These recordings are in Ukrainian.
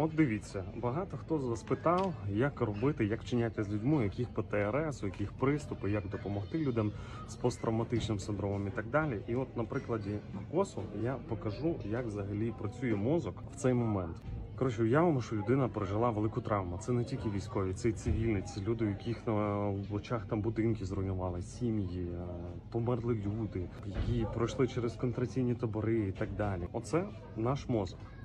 От дивіться, багато хто з вас питав, як робити, як вчиняти з людьми, яких ПТРС, у яких приступи, як допомогти людям з посттравматичним синдромом і так далі. І от на прикладі косу я покажу, як взагалі працює мозок в цей момент. Коротше, уявимо, що людина пережила велику травму. Це не тільки військові, це й цивільні, це люди, яких на очах там будинки зруйнували, сім'ї, е, померли люди, які пройшли через контраційні табори і так далі. Оце наш мозок.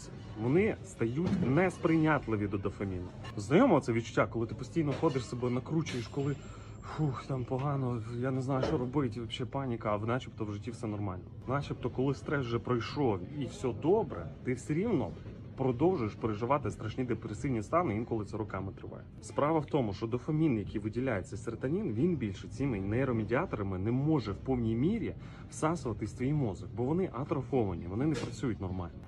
атрофуються, вони стають несприйнятливі до дофаміну. Знайомо це відчуття, коли ти постійно ходиш себе, накручуєш, коли фух, там погано, я не знаю, що робити, взагалі паніка, а начебто в житті все нормально. Начебто, коли стрес вже пройшов і все добре, ти все рівно. Продовжуєш переживати страшні депресивні стани, інколи це роками триває. Справа в тому, що дофамін, який виділяється серотонін, він більше цими нейромедіаторами не може в повній мірі всасуватись твій мозок, бо вони атрофовані, вони не працюють нормально.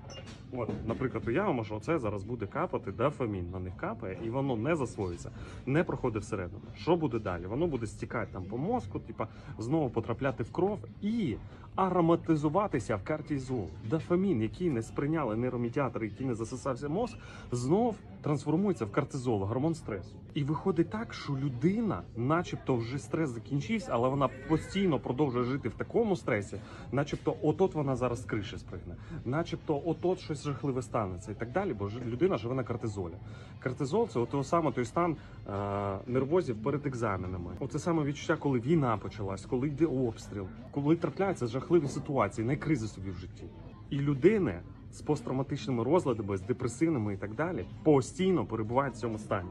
От, наприклад, уявимо, що це зараз буде капати дофамін, на них капає, і воно не засвоюється, не проходить всередину. Що буде далі? Воно буде стікати там по мозку, типа знову потрапляти в кров і ароматизуватися в кортизол. Дофамін, який не сприйняли нейромедіатори, який не засосався мозк, знов трансформується в кортизол, гормон стресу. І виходить так, що людина, начебто, вже стрес закінчився, але вона постійно продовжує жити в такому стресі, начебто, отот вона зараз з криші спригне, начебто, отот щось жахливе станеться і так далі, бо людина живе на кортизолі. Кортизол це ото саме той стан е, нервозів перед екзаменами. Оце саме відчуття, коли війна почалась, коли йде обстріл, коли трапляється трапляються жахливі ситуації, найкризи собі в житті. І людини з посттравматичними розладами, з депресивними і так далі, постійно перебувають в цьому стані.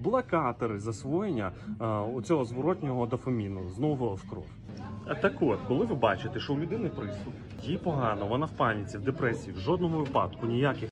блокатори засвоєння цього оцього зворотнього дофаміну знову в кров. А так от, коли ви бачите, що у людини приступ, їй погано, вона в паніці, в депресії, в жодному випадку ніяких